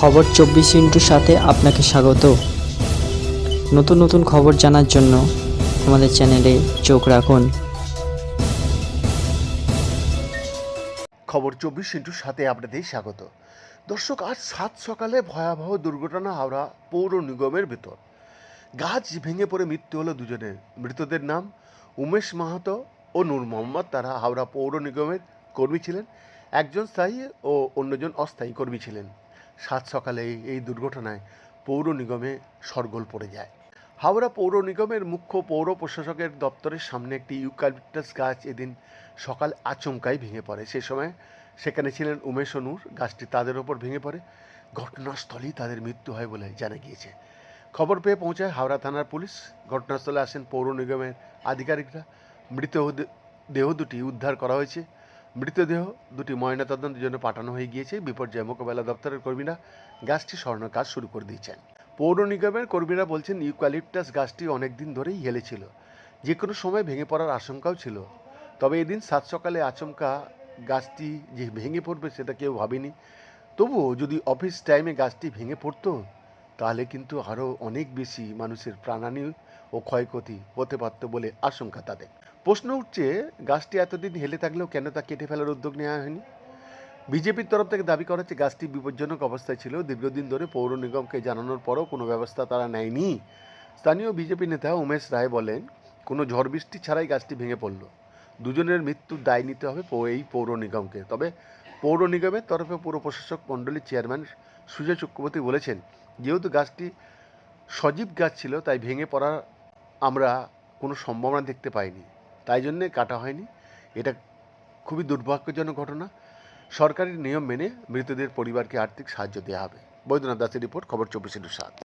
খবর চব্বিশ ইন্টুর সাথে আপনাকে স্বাগত। নতুন নতুন খবর জানার জন্য আমাদের চ্যানেলে চোখ রাখুন। খবর চব্বিশ ইন্টুর সাথে আপনাদের স্বাগত। দর্শক, আজ সাত সকালে ভয়াবহ দুর্ঘটনা হাওড়া পৌর নিগমের ভেতর। গাছ ভেঙে পড়ে মৃত্যু হলো দুজনের। মৃতদের নাম উমেশ মাহাতো ও নূর মোহাম্মদ। তারা হাওড়া পৌর নিগমের কর্মী ছিলেন। একজন স্থায়ী ও অন্যজন অস্থায়ী কর্মী ছিলেন। সাত সকালে এই- দুর্ঘটনায় পৌর নিগমে সরগোল পড়ে যায়। হাওড়া পৌর নিগমের মুখ্য পৌর প্রশাসকের দপ্তরের সামনে একটি ইউক্যালিপটাস গাছ এদিন সকাল আচমকাই ভেঙে পড়ে। সে সময় সেখানে ছিলেন উমেশ ও নূর গাছটি তাদের ওপর ভেঙে পড়ে। ঘটনাস্থলেই তাদের মৃত্যু হয় বলে জানা গিয়েছে। খবর পেয়ে পৌঁছায় হাওড়া থানার পুলিশ। ঘটনাস্থলে আসেন পৌর নিগমের আধিকারিকরা। মৃতদেহ দেহ দুটি উদ্ধার করা হয়েছে। মৃতদেহ দুটি ময়নাতদন্তের জন্য পাঠানো হয়ে গিয়েছে। বিপর্যয় মোকাবেলা দপ্তরের কর্মীরা গাছটি সরানোর কাজ শুরু করে দিয়েছেন। পৌর নিগমের কর্মীরা বলছেন, ইউক্যালিপটাস গাছটি অনেক দিন ধরেই হেলেছিল যে কোনো সময় ভেঙে পড়ার আশঙ্কাও ছিল। তবে এদিন সাত সকালে আচমকা গাছটি যে ভেঙে পড়বে সেটা কেউ ভাবেনি। তবুও যদি অফিস টাইমে গাছটি ভেঙে পড়তো তাহলে কিন্তু আরও অনেক বেশি মানুষের প্রাণহানি ও ক্ষয়ক্ষতি হতে পারত বলে আশঙ্কা তাদের। প্রশ্ন উঠছে, গাছটি এতদিন হেলে থাকলেও কেন তা কেটে ফেলার উদ্যোগ নেওয়া হয়নি? বিজেপির তরফ থেকে দাবি করা হচ্ছে, গাছটি বিপজ্জনক অবস্থায় ছিল। দীর্ঘদিন ধরে পৌর নিগমকে জানানোর পরও কোনো ব্যবস্থা তারা নেয়নি। স্থানীয় বিজেপি নেতা উমেশ রায় বলেন, কোনো ঝড় বৃষ্টি ছাড়াই গাছটি ভেঙে পড়ল। দুজনের মৃত্যুর দায় নিতে হবে এই পৌর নিগমকে। তবে পৌর নিগমের তরফে পৌর প্রশাসক মণ্ডলীর চেয়ারম্যান সুজয় চক্রবর্তী বলেছেন যেহেতু গাছটি সজীব গাছ ছিল, তাই ভেঙে পড়ার আমরা কোনো সম্ভাবনা দেখতে পাইনি। তাই জন্যে কাটা হয়নি। এটা খুবই দুর্ভাগ্যজনক ঘটনা। সরকারি নিয়ম মেনে মৃতদের পরিবারকে আর্থিক সাহায্য দেওয়া হবে। বৈদ্যনাথ দাসের রিপোর্ট, খবর চব্বিশ ইন্টু সাত।